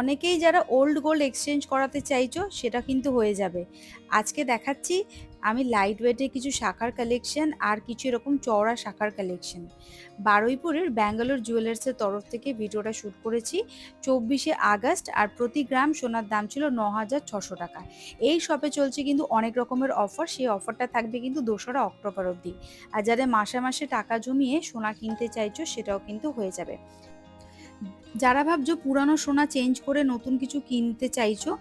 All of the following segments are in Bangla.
অনেকেই যারা ওল্ড গোল্ড এক্সচেঞ্জ করাতে চাইছো, সেটা কিন্তু হয়ে যাবে। আজকে দেখাচ্ছি, আমি লাইট ওয়েটে কিছু শাখার কালেকশন আর কিছু এরকম চওড়া শাখার কালেকশন বারুইপুরের ব্যাঙ্গালোর জুয়েলার্সের তরফ থেকে ভিডিওটা শ্যুট করেছি চব্বিশে আগস্ট আর প্রতি গ্রাম সোনার দাম ছিল ন হাজার ছশো টাকা। এই শপে চলছে কিন্তু অনেক রকমের অফার সেই অফারটা থাকবে কিন্তু দোসরা অক্টোবর অবধি। আর যারা মাসে মাসে টাকা জমিয়ে সোনা কিনতে চাইছো, সেটাও কিন্তু হয়ে যাবে। যারা ভাবছ পুরানো সোনা চেঞ্জ করে নতুন কিছু কিনতে চাইছো,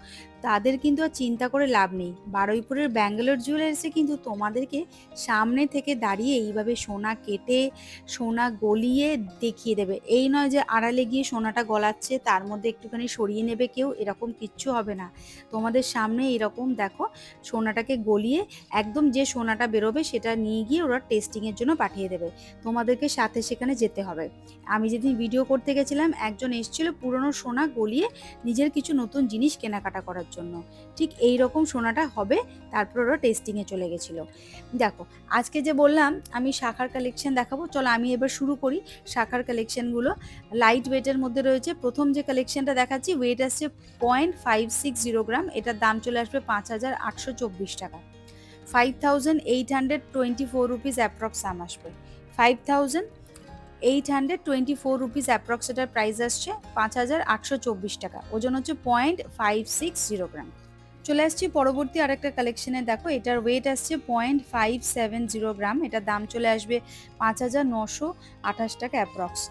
তাদের কিন্তু আর চিন্তা করে লাভ নেই। বারুইপুরের ব্যাঙ্গালোর জুয়েলার্সে কিন্তু তোমাদেরকে সামনে থেকে দাঁড়িয়ে এইভাবে সোনা কেটে, সোনা গলিয়ে দেখিয়ে দেবে। এই নয় যে আড়ালে গিয়ে সোনাটা গলাচ্ছে, তার মধ্যে একটুখানি সরিয়ে নেবে কেউ, এরকম কিচ্ছু হবে না। তোমাদের সামনে এরকম দেখো, সোনাটাকে গলিয়ে একদম যে সোনাটা বেরোবে সেটা নিয়ে গিয়ে ওরা টেস্টিংয়ের জন্য পাঠিয়ে দেবে। তোমাদেরকে সাথে সেখানে যেতে হবে। আমি যেদিন ভিডিও করতে গেছিলাম একজন এসেছিল পুরনো সোনা গলিয়ে নিজের কিছু নতুন জিনিস কেনাকাটা করার জন্য। ঠিক এই রকম সোনাটা হবে, তারপর ওরা টেস্টিংয়ে চলে গেছিল। দেখো, আজকে যে বললাম, আমি শাখার কালেকশন দেখাবো। চলো আমি এবার শুরু করি শাখার কালেকশনগুলো লাইট ওয়েটের মধ্যে রয়েছে, প্রথম যে কালেকশনটা দেখাচ্ছি ওয়েট আসছে point five six zero gram এটার দাম চলে আসবে পাঁচ হাজার আটশো চব্বিশ টাকা। Five thousand eight hundred twenty four rupees approx দাম আসবে। Five thousand eight hundred twenty four rupees approx এটার প্রাইস আসছে পাঁচ হাজার আটশো চব্বিশ টাকা। ওজন হচ্ছে point five six zero gram চলে আসছি পরবর্তী আরেকটা কালেকশনে দেখো, এটার ওয়েট আসছে point five seven zero gram এটার দাম চলে আসবে পাঁচ হাজার নশো আঠাশ টাকা approx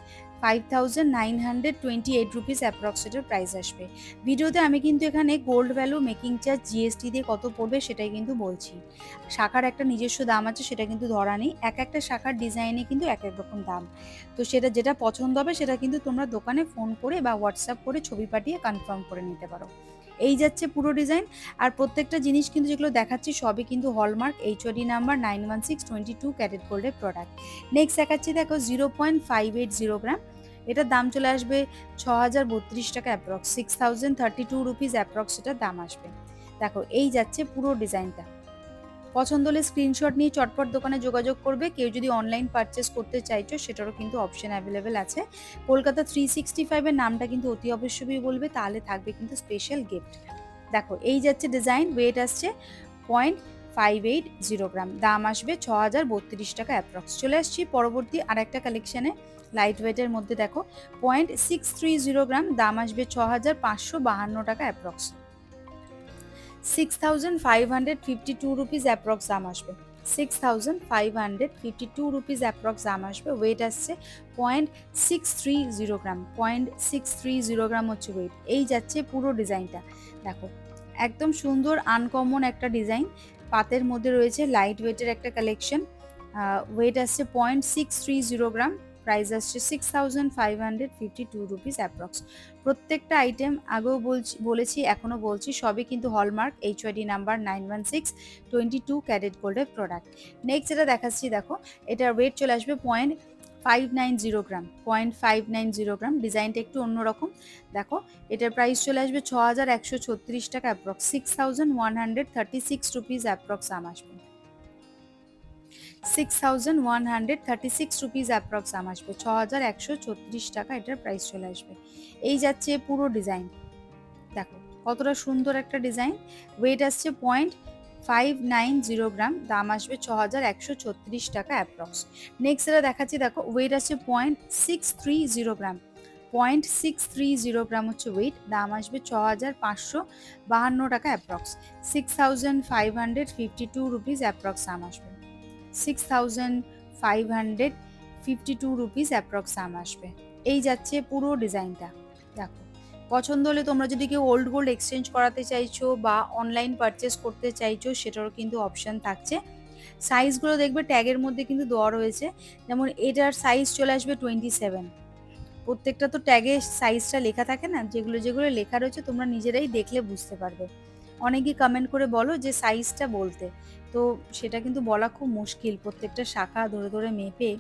five thousand nine hundred twenty eight rupees approx price আসবে। ভিডিওতে আমি কিন্তু এখানে gold value making charge GST দিয়ে কত পড়বে সেটাই কিন্তু বলছি। শাখার একটা নিজস্ব দাম আছে, সেটা কিন্তু ধরা নেই। এক একটা শাখার ডিজাইনে কিন্তু এক এক রকম দাম। তো সেটা যেটা পছন্দ হবে, সেটা কিন্তু তোমরা দোকানে ফোন করে বা হোয়াটসঅ্যাপ করে ছবি পাঠিয়ে কনফার্ম করে নিতে পারো। এই যাচ্ছে পুরো ডিজাইন। আর প্রত্যেকটা জিনিস কিন্তু যেগুলো দেখাচ্ছি সবই কিন্তু hallmark HUID number nine one six twenty two carat গোল্ডের প্রোডাক্ট নেক্সট দেখাচ্ছি দেখো zero point five eight zero gram এটার দাম চলে আসবে ছ হাজার বত্রিশ টাকা approx six thousand thirty two rupees approx এটার দাম আসবে। দেখো এই যাচ্ছে পুরো ডিজাইনটা। পছন্দ হলে স্ক্রিনশট নিয়ে চটপট দোকানে যোগাযোগ করবে। কেউ যদি অনলাইন পারচেস করতে চাইছো, সেটারও কিন্তু অপশন অ্যাভেলেবেল আছে। কলকাতা থ্রি সিক্সটি ফাইভের নামটা কিন্তু অতি অবশ্যই বলবে, তাহলে থাকবে কিন্তু স্পেশাল গিফট দেখো, এই যাচ্ছে ডিজাইন ওয়েট আসছে point five eight zero gram দাম আসবে ছ হাজার বত্রিশ টাকা অ্যাপ্রক্স চলে আসছি পরবর্তী আরেকটা কালেকশানে লাইট ওয়েটের মধ্যে দেখো point six three zero gram দাম আসবে ছ হাজার পাঁচশো বাহান্ন টাকা approx six thousand five hundred fifty two rupees approx দাম আসবে। Six thousand five hundred fifty two rupees approx দাম আসবে। ওয়েট আসছে point six three zero gram point six three zero gram হচ্ছে ওয়েট এই যাচ্ছে পুরো ডিজাইনটা দেখো, একদম সুন্দর আনকমন একটা ডিজাইন পাতের মধ্যে রয়েছে লাইট ওয়েটের একটা কালেকশন ওয়েট আসছে point six three zero gram price আসছে six thousand five hundred fifty two rupees approx প্রত্যেকটা আইটেম আগেও বলছি, বলেছি, এখনও বলছি, সবই কিন্তু hallmark HUID number nine one six twenty two carat গোল্ডের প্রোডাক্ট নেক্সট যেটা দেখাচ্ছি, দেখো এটার ওয়েট চলে আসবে point five nine zero gram point five nine zero gram ডিজাইনটা একটু অন্যরকম। দেখো, এটার প্রাইস চলে আসবে ছ হাজার একশো ছত্রিশ টাকা approx six thousand one hundred thirty six rupees approx আম আসবে। Six thousand one hundred thirty six rupees approx আসবে। ছ হাজার একশো ছত্রিশ টাকা এটার প্রাইস চলে আসবে। এই যাচ্ছে পুরো ডিজাইন দেখো, কতটা সুন্দর একটা ডিজাইন ওয়েট আসছে point five nine zero gram দাম আসবে ছ হাজার একশো ছত্রিশ টাকা অ্যাপ্রক্স নেক্সট যেটা দেখাচ্ছি, দেখো ওয়েট আসছে point six three zero gram point six three zero gram হচ্ছে ওয়েট দাম আসবে ছ হাজার পাঁচশো বাহান্ন টাকা approx six thousand five hundred fifty two rupees approx দাম আসবে। Six thousand five hundred fifty two rupees approx দাম আসবে। এই যাচ্ছে পুরো ডিজাইনটা। দেখো, পছন্দ হলে তোমরা যদি কেউ ওল্ড গোল্ড এক্সচেঞ্জ করাতে চাইছো বা অনলাইন পারচেস করতে চাইছো, সেটারও কিন্তু অপশান থাকছে। সাইজগুলো দেখবে ট্যাগের মধ্যে কিন্তু দেওয়া রয়েছে। যেমন এটার সাইজ চলে আসবে টোয়েন্টি সেভেন প্রত্যেকটা তো ট্যাগে সাইজটা লেখা থাকে না? যেগুলো যেগুলো লেখা রয়েছে, তোমরা নিজেরাই দেখলে বুঝতে পারবে। অনেকেই কমেন্ট করে বলো যে সাইজটা বলতে। তো সেটা কিন্তু বলা খুব মুশকিল। প্রত্যেকটা শাখা ধরে ধরে মেপে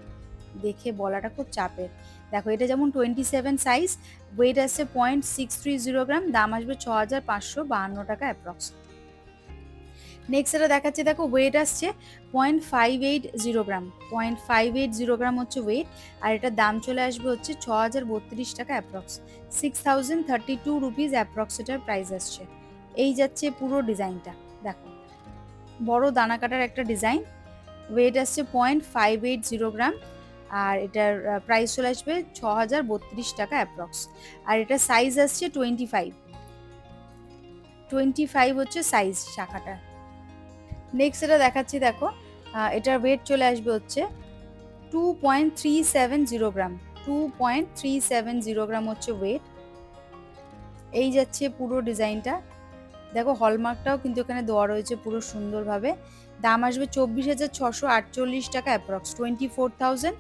দেখে বলাটা খুব চাপের। দেখো, এটা যেমন টোয়েন্টি সেভেন সাইজ ওয়েট আসছে point six three zero gram দাম আসবে ছ হাজার পাঁচশো বাহান্ন টাকা অ্যাপ্রক্স নেক্সট এটা দেখাচ্ছে, দেখো ওয়েট আসছে point five eight zero gram point five eight zero gram হচ্ছে ওয়েট আর এটার দাম চলে আসবে হচ্ছে ছ হাজার বত্রিশ টাকা approx six thousand thirty two rupees approx এটার প্রাইস আসছে। এই যাচ্ছে পুরো ডিজাইনটা, দেখো। বড় দানা কাটার একটা ডিজাইন ওয়েট আসছে point five eight zero gram আর এটার প্রাইস চলে আসবে ছ হাজার বত্রিশ টাকা অ্যাপ্রক্স আর এটা সাইজ আসছে টোয়েন্টি ফাইভ টোয়েন্টি ফাইভ হচ্ছে সাইজ শাখাটা। নেক্সট এটা দেখাচ্ছি, দেখো এটার ওয়েট চলে আসবে হচ্ছে two point three seven zero gram two point three seven zero gram হচ্ছে ওয়েট এই যাচ্ছে পুরো ডিজাইনটা। দেখো হলমার্কটাও কিন্তু এখানে দেওয়া রয়েছে পুরো সুন্দরভাবে। দাম আসবে চব্বিশ হাজার ছশো আটচল্লিশ টাকা approx twenty four thousand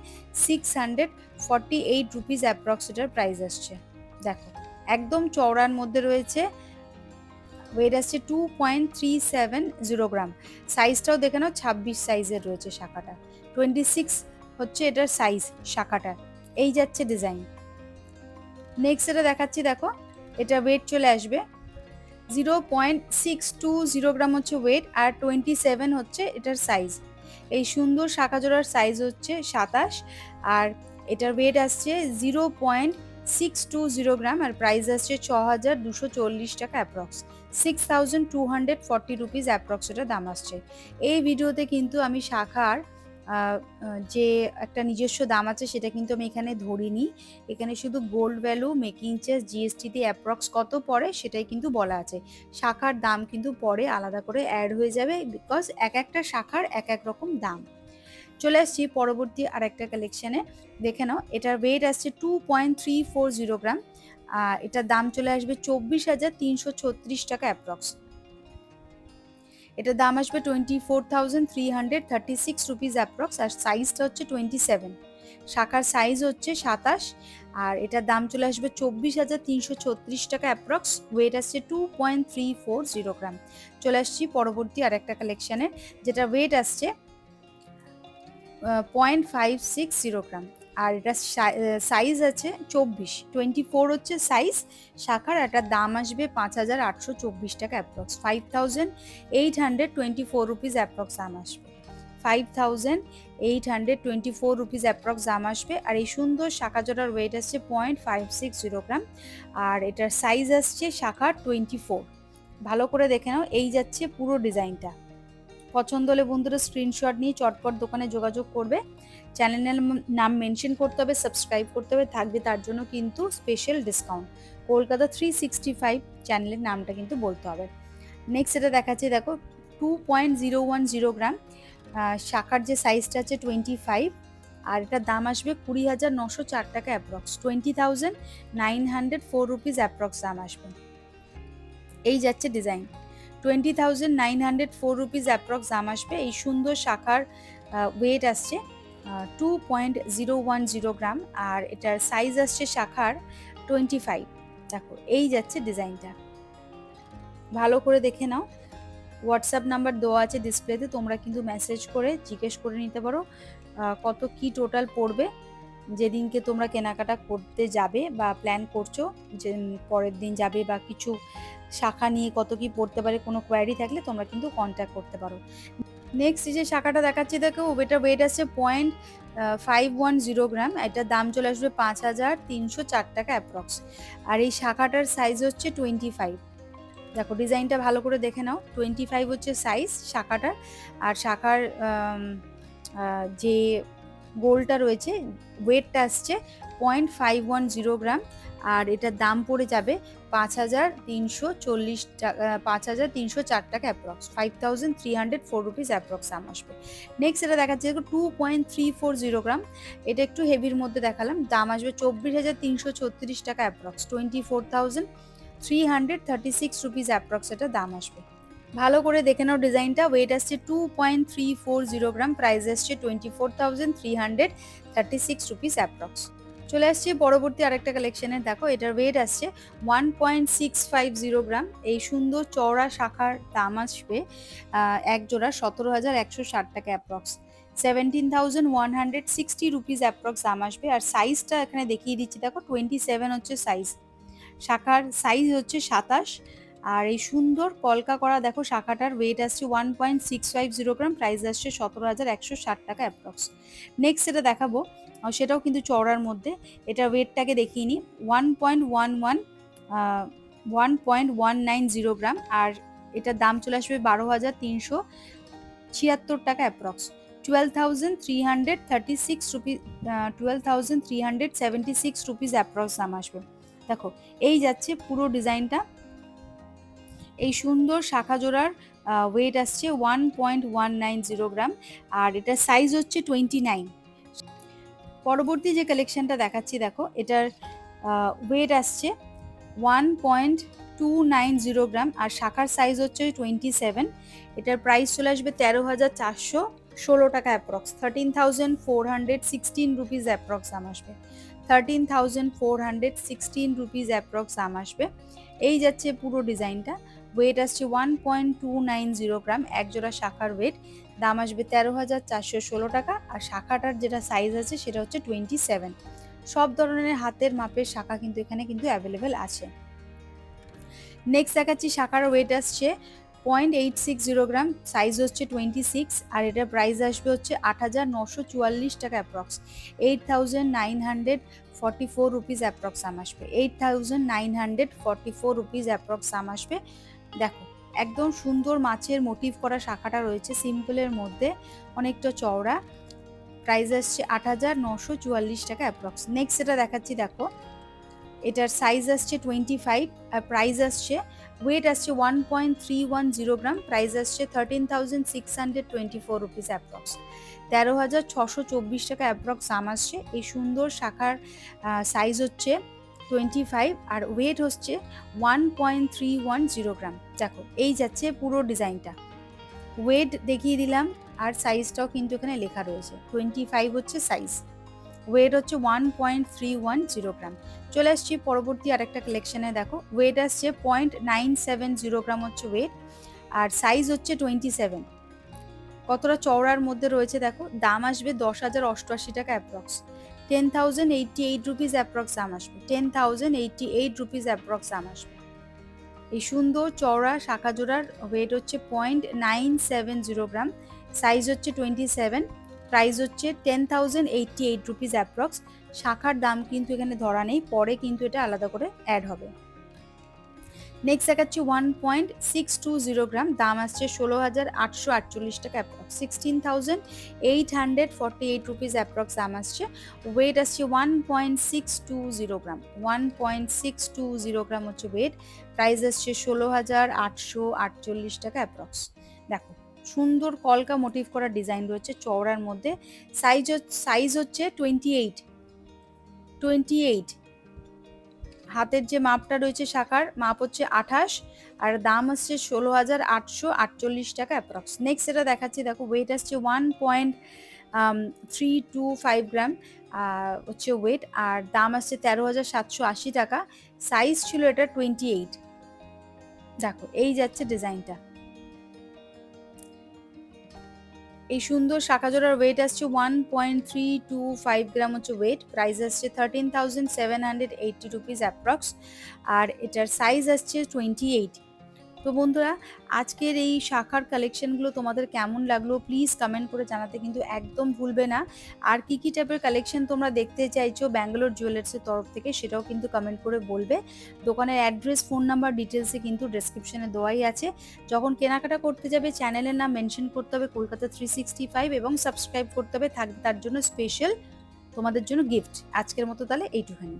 six hundred forty eight rupees approx এটার প্রাইস আসছে। দেখো, একদম চওড়ার মধ্যে রয়েছে ওয়েট আসছে two point three seven zero gram সাইজটাও দেখে নাও, ছাব্বিশ সাইজের রয়েছে শাখাটা। টোয়েন্টি সিক্স হচ্ছে এটার সাইজ শাখাটা। এই যাচ্ছে ডিজাইন নেক্সট এটা দেখাচ্ছি, দেখো, এটা ওয়েট চলে আসবে zero point six two zero gram হচ্ছে ওয়েট আর টোয়েন্টি সেভেন হচ্ছে এটার সাইজ এই সুন্দর শাখা জোড়ার সাইজ হচ্ছে সাতাশ আর এটার ওয়েট আসছে zero point six two zero gram আর প্রাইস আসছে ছ হাজার দুশো চল্লিশ টাকা approx six thousand two hundred forty rupees approx এটা দাম আসছে। এই ভিডিওতে কিন্তু আমি শাখার যে একটা নিজস্ব দাম আছে সেটা কিন্তু আমি এখানে ধরিনি। এখানে শুধু গোল্ড ভ্যালু মেকিং চার্জ জিএসটিতে অ্যাপ্রক্স কত পড়ে সেটাই কিন্তু বলা আছে। শাখার দাম কিন্তু পরে আলাদা করে অ্যাড হয়ে যাবে বিকজ এক একটা শাখার এক এক রকম দাম। চলে আসছি পরবর্তী আর একটা কালেকশানে দেখে নাও, এটার ওয়েট আসছে two point three four zero gram এটার দাম চলে আসবে চব্বিশ হাজার তিনশো ছত্রিশ টাকা অ্যাপ্রক্স এটার দাম আসবে twenty four thousand three hundred thirty six rupees approx আর সাইজটা হচ্ছে টোয়েন্টি সেভেন শাখার সাইজ হচ্ছে সাতাশ, আর এটার দাম চলে আসবে চব্বিশ হাজার তিনশো ছত্রিশ টাকা অ্যাপ্রক্স ওয়েট আসছে two point three four zero gram চলে আসছি পরবর্তী আরেকটা কালেকশানের যেটা ওয়েট আসছে point five six zero gram আর এটা সাইজ আছে চব্বিশ। টোয়েন্টি ফোর হচ্ছে সাইজ শাখার এটার দাম আসবে পাঁচ হাজার আটশো চব্বিশ টাকা approx five thousand eight hundred twenty four rupees approx দাম আসবে। Five thousand eight hundred twenty four rupees approx দাম আসবে। আর এই সুন্দর শাখা জোড়ার ওয়েট আসছে point five six zero gram আর এটার সাইজ আসছে শাখার টোয়েন্টি ফোর ভালো করে দেখে নাও, এই যাচ্ছে পুরো ডিজাইনটা পছন্দ হলে বন্ধুরা স্ক্রিনশট নিয়ে চটপট দোকানে যোগাযোগ করবে। চ্যানেলের নাম মেনশন করতে হবে, সাবস্ক্রাইব করতে হবে, থাকবে তার জন্য কিন্তু special discount Kolkata three sixty five চ্যানেলের নামটা কিন্তু বলতে হবে। নেক্সট এটা দেখাচ্ছে, দেখো two point zero one zero gram শাখার যে সাইজটা আছে টোয়েন্টি ফাইভ আর এটার দাম আসবে কুড়ি হাজার নশো চার টাকা approx twenty thousand nine hundred four rupees approx দাম আসবে। এই যাচ্ছে design twenty thousand nine hundred four rupees approx দাম আসবে। এই সুন্দর শাখার ওয়েট আসছে two point zero one zero gram আর এটার সাইজ আসছে শাখার টোয়েন্টি ফাইভ দেখো, এই যাচ্ছে ডিজাইনটা ভালো করে দেখে নাও। হোয়াটসঅ্যাপ নাম্বার দেওয়া আছে ডিসপ্লেতে তোমরা কিন্তু মেসেজ করে জিজ্ঞেস করে নিতে পারো কত কি টোটাল পড়বে। যেদিনকে তোমরা কেনাকাটা করতে যাবে বা প্ল্যান করছ, যে পরের দিন যাবে বা কিছু শাখা নিয়ে কত কি পড়তে পারে, কোনো কোয়ারি থাকলে তোমরা কিন্তু কন্ট্যাক্ট করতে পারো। নেক্সট যে শাখাটা দেখাচ্ছি, দেখো ওটা ওয়েট আছে point five one zero gram এটার দাম চলে আসবে পাঁচ হাজার তিনশো চার টাকা অ্যাপ্রক্স আর এই শাখাটার সাইজ হচ্ছে টোয়েন্টি ফাইভ দেখো ডিজাইনটা ভালো করে দেখে নাও। টোয়েন্টি ফাইভ হচ্ছে সাইজ শাখাটার, আর শাখার যে গোলটা রয়েছে ওয়েটটা আসছে point five one zero gram আর এটার দাম পড়ে যাবে পাঁচ হাজার তিনশো চল্লিশ টাকা পাঁচ হাজার তিনশো চার টাকা approx five thousand three hundred four rupees approx দাম আসবে। নেক্সট এটা দেখাচ্ছে two point three four zero gram এটা একটু হেভির মধ্যে দেখালাম, দাম আসবে চব্বিশ হাজার তিনশো ছত্রিশ টাকা approx twenty four thousand three hundred thirty six rupees approx এটা দাম আসবে। ভালো করে দেখে নাও ডিজাইনটা ওয়েট আসছে two point three four zero gram price আসছে twenty four thousand three hundred thirty six rupees approx চলে আসছে পরবর্তী আরেকটা কালেকশনে দেখো, এটার ওয়েট আসছে one point six five zero gram এই সুন্দর চওড়া শাখার দাম আসবে এক জোড়া সতেরো হাজার একশো ষাট টাকা approx seventeen thousand one hundred sixty rupees approx দাম আসবে। আর সাইজটা এখানে দেখিয়ে দিচ্ছি। দেখো টোয়েন্টি সেভেন হচ্ছে সাইজ শাখার সাইজ হচ্ছে সাতাশ। আর এই সুন্দর কলকা করা, দেখো শাখাটার ওয়েট আসছে one point six five zero gram price আসছে সতেরো হাজার একশো ষাট টাকা অ্যাপ্রক্স নেক্সট এটা দেখাবো সেটাও কিন্তু চওড়ার মধ্যে। এটা ওয়েটটাকে দেখিয়ে নিই one point one one one point one nine zero gram আর এটার দাম চলে আসবে বারো হাজার তিনশো ছিয়াত্তর টাকা approx twelve thousand three hundred thirty six rupees twelve thousand three hundred seventy six rupees approx দাম আসবে। দেখো, এই যাচ্ছে পুরো ডিজাইনটা এই সুন্দর শাখা জোড়ার ওয়েট আসছে one point one nine zero gram আর এটার সাইজ হচ্ছে টোয়েন্টি নাইন পরবর্তী যে কালেকশনটা দেখাচ্ছি, দেখো, এটার ওয়েট আসছে one point two nine zero gram আর শাখার সাইজ হচ্ছে টোয়েন্টি সেভেন এটার প্রাইস চলে আসবে তেরো হাজার চারশো ষোলো টাকা approx thirteen thousand four hundred sixteen rupees approx দাম আসবে। Thirteen thousand four hundred sixteen rupees approx দাম আসবে। এই যাচ্ছে পুরো ডিজাইনটা ওয়েট আসছে one point two nine zero gram একজোড়া শাখার ওয়েট দাম আসবে তেরো হাজার চারশো ষোলো টাকা, আর শাখাটার যেটা সাইজ আছে সেটা হচ্ছে টোয়েন্টি সেভেন সব ধরনের হাতের মাপের শাখা কিন্তু এখানে কিন্তু অ্যাভেলেবেল আছে। নেক্সট দেখাচ্ছি শাখার ওয়েট আসছে point eight six zero gram size হচ্ছে টোয়েন্টি সিক্স আর এটার প্রাইস আসবে হচ্ছে আট হাজার নশো চুয়াল্লিশ টাকা approx eight thousand nine hundred forty four rupees approx আম আসবে। Eight thousand nine hundred forty four rupees approx আম আসবে। দেখো, একদম সুন্দর মাছের মোটিভ করা শাখাটা রয়েছে সিম্পলের মধ্যে, অনেকটা চওড়া। প্রাইস আসছে আট হাজার নশো চুয়াল্লিশ টাকা অ্যাপ্রক্স নেক্সট এটা দেখাচ্ছি, দেখো, এটার সাইজ আসছে টোয়েন্টি ফাইভ আর প্রাইস আসছে ওয়েট আসছে one point three one zero gram price আসছে thirteen thousand six hundred twenty four rupees approx তেরো হাজার ছশো চব্বিশ টাকা অ্যাপ্রক্স দাম আসছে। এই সুন্দর শাখার সাইজ হচ্ছে টোয়েন্টি ফাইভ আর ওয়েট হচ্ছে one point three one zero gram দেখো, এই যাচ্ছে পুরো ডিজাইনটা। ওয়েট দেখিয়ে দিলাম আর সাইজটাও কিন্তু এখানে লেখা রয়েছে। টোয়েন্টি ফাইভ হচ্ছে সাইজ ওয়েট হচ্ছে one point three one zero gram চলে আসছি পরবর্তী আরেকটা কালেকশানে দেখো। ওয়েট আসছে point nine seven zero gram হচ্ছে ওয়েট আর সাইজ হচ্ছে টোয়েন্টি সেভেন কতটা চওড়ার মধ্যে রয়েছে, দেখো। দাম আসবে দশ হাজার অষ্টআশি টাকা approx ten thousand eighty eight rupees approx দাম আসবে ten thousand eighty eight rupees approx দাম আসবে। এই সুন্দর চওড়া শাখা জোড়ার ওয়েট হচ্ছে point nine seven zero gram size হচ্ছে টোয়েন্টি সেভেন প্রাইস হচ্ছে ten thousand eighty eight rupees approx শাখার দাম কিন্তু এখানে ধরা নেই, পরে কিন্তু এটা আলাদা করে অ্যাড হবে। নেক্সট দেখাচ্ছি one point six two zero gram. দাম আসছে ষোলো হাজার আটশো আটচল্লিশ টাকা approx sixteen thousand eight hundred forty eight rupees approx দাম আসছে। ওয়েট আসছে one point six two zero gram. One point six two zero gram হচ্ছে ওয়েট প্রাইস আসছে ষোলো হাজার আটশো আটচল্লিশ টাকা অ্যাপ্রক্স দেখো, সুন্দর কলকা মোটিভ করা ডিজাইন রয়েছে চওড়ার মধ্যে। সাইজ সাইজ হচ্ছে টোয়েন্টি এইট টোয়েন্টি এইট হাতের যে মাপটা রয়েছে শাখার, মাপ হচ্ছে আঠাশ, আর দাম আসছে ষোলো হাজার আটশো আটচল্লিশ টাকা অ্যাপ্রক্স নেক্সট এটা দেখাচ্ছি, দেখো ওয়েট আসছে one point three two five gram হচ্ছে ওয়েট আর দাম আসছে তেরো হাজার সাতশো আশি টাকা সাইজ ছিল এটা টোয়েন্টি এইট দেখো, এই যাচ্ছে ডিজাইনটা এই সুন্দর শাখা জোড়ার ওয়েট আসছে one point three two five gram হচ্ছে ওয়েট প্রাইস আসছে thirteen thousand seven hundred eighty rupees approx আর এটার সাইজ আসছে টোয়েন্টি এইট তো বন্ধুরা, আজকের এই শাখার কালেকশনগুলো তোমাদের কেমন লাগল প্লিজ কমেন্ট করে জানাতে কিন্তু একদম ভুলবে না। আর কি কি টাইপের কালেকশন তোমরা দেখতে চাইছো ব্যাঙ্গালোর জুয়েলার্সের তরফ থেকে সেটাও কিন্তু কমেন্ট করে বলবে। দোকানের অ্যাড্রেস ফোন নাম্বার ডিটেলসে কিন্তু ডেসক্রিপশনে দেওয়াই আছে। যখন কেনাকাটা করতে যাবে চ্যানেলের নাম মেনশন করতে হবে, কলকাতা থ্রি সিক্সটি ফাইভ এবং সাবস্ক্রাইব করতে হবে, থাকবে তার জন্য স্পেশাল তোমাদের জন্য গিফট আজকের মতো তাহলে এইটুখানি।